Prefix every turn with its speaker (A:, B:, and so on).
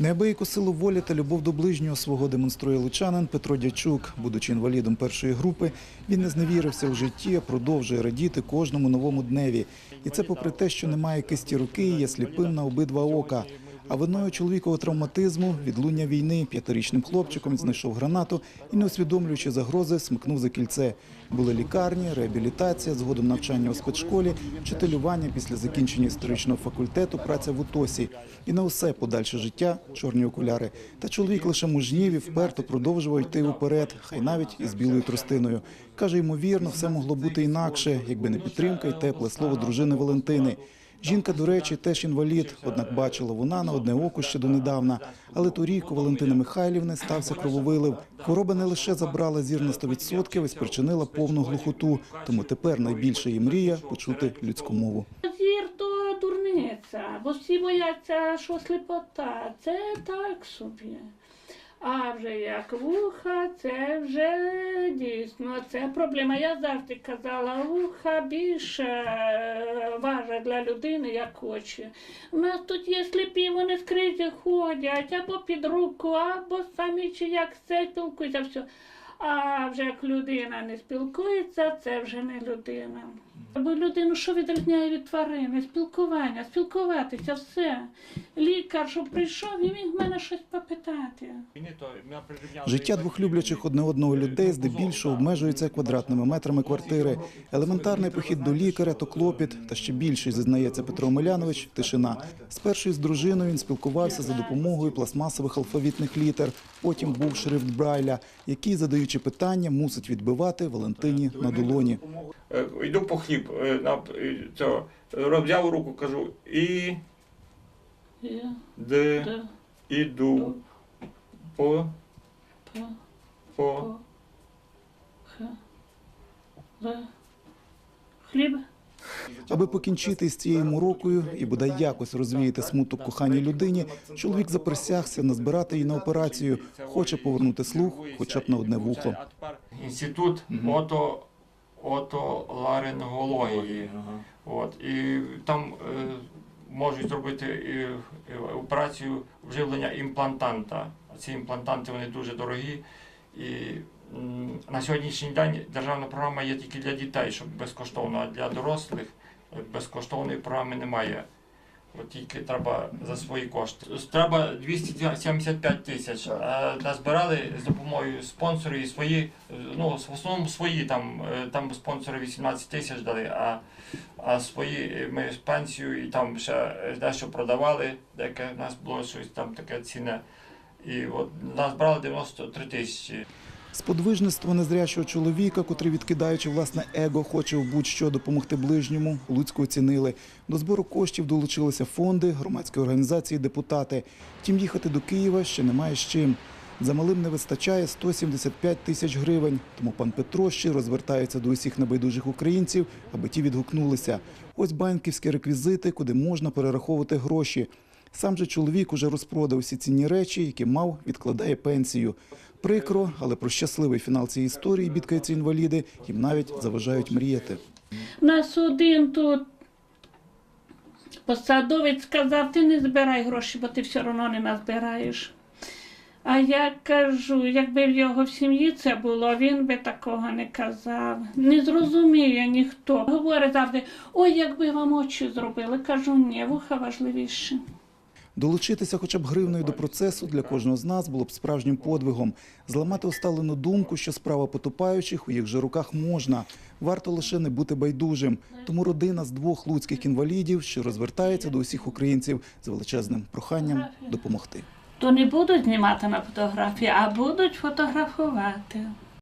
A: Неабияку силу волі та любов до ближнього свого демонструє лучанин Петро Дячук. Будучи інвалідом першої групи, він не зневірився в житті, а продовжує радіти кожному новому дневі. І це попри те, що немає кисті руки і є сліпим на обидва ока. А виною чоловікового травматизму відлуння війни п'ятирічним хлопчиком знайшов гранату і, не усвідомлюючи загрози, смикнув за кільце. Були лікарні, реабілітація, згодом навчання у спецшколі, вчителювання після закінчення історичного факультету, праця в УТОСі. І на усе подальше життя чорні окуляри. Та чоловік лише мужнів і вперто продовжував йти уперед, хай навіть із білою тростиною. Каже, ймовірно, все могло бути інакше, якби не підтримка і тепле слово дружини Валентини. Жінка, до речі, теж інвалід, однак бачила вона на одне око ще донедавна. Але торік у Валентини Михайлівни стався крововилив. Хвороба не лише забрала зір на 100% і спричинила повну глухоту. Тому тепер найбільша її мрія почути людську мову.
B: Зір то дурниця, бо всі бояться, що сліпота. Це так собі. А вже як вуха, це вже дійсно це проблема. Я завжди казала, вуха більше важа важить для людини, як очі. У нас тут є сліпі, вони скрізь ходять, або під руку, або самі чи як все, спілкуються. Все. А вже як людина не спілкується, це вже не людина. Бо людину що відрізняє від тварини? Спілкування, спілкуватися, все. Лікар, що прийшов, і міг мене щось попитати.
A: Життя двох люблячих одне одного людей здебільшого обмежується квадратними метрами квартири. Елементарний похід до лікаря то клопіт, та ще більший, зізнається Петро Омелянович, тишина. Спершу із дружиною він спілкувався за допомогою пластмасових алфавітних літер. Потім був шрифт Брайля, який, задаючи питання, мусить відбивати Валентині на долоні.
C: Е, Йду по хліб, е, на е, цього, е, взяв руку, кажу, і де іду? По?
B: По, хліб.
A: Аби покінчити з цією морокою і бодай якось розвіяти смуток коханій людині, чоловік заприсягся назбирати її на операцію. Хоче повернути слух, хоча б на одне вухо.
C: інститут ото, отоларингології. От, і там е, можуть зробити е, е, операцію вживлення імплантанта. Ці імплантанти вони дуже дорогі. І на сьогоднішній день державна програма є тільки для дітей, щоб безкоштовно, а для дорослих е, безкоштовної програми немає. От тільки треба за свої кошти. Треба 275 тисяч. А назбирали з допомогою спонсорів і свої, е, ну в основному свої там, е, там спонсори 18 тисяч дали, а, а свої е, ми з пенсію і там ще е, дещо продавали, деяке в нас було щось там таке цінне. І от назбирали 93 тисячі.
A: Сподвижництво незрячого чоловіка, котрий, відкидаючи власне его, хоче в будь-що допомогти ближньому, Луцьку оцінили. До збору коштів долучилися фонди, громадські організації, депутати. Втім, їхати до Києва ще немає з чим. За малим не вистачає 175 тисяч гривень. Тому пан Петро щиро звертається до усіх небайдужих українців, аби ті відгукнулися. Ось банківські реквізити, куди можна перераховувати гроші. Сам же чоловік уже розпродав усі цінні речі, які мав, відкладає пенсію. Прикро, але про щасливий фінал цієї історії бідкаються інваліди, їм навіть заважають мріяти.
B: Нас один тут посадовець сказав, ти не збирай гроші, бо ти все одно не назбираєш. А я кажу, якби в його в сім'ї це було, він би такого не казав. Не зрозуміє ніхто. Говорить завжди, ой, якби вам очі зробили. Кажу, ні, вуха важливіше.
A: Долучитися хоча б гривною до процесу для кожного з нас було б справжнім подвигом. Зламати усталену думку, що справа потопаючих у їх же руках можна. Варто лише не бути байдужим. Тому родина з двох луцьких інвалідів, що розвертається до усіх українців з величезним проханням допомогти.
B: То не будуть знімати на фотографії, а будуть фотографувати.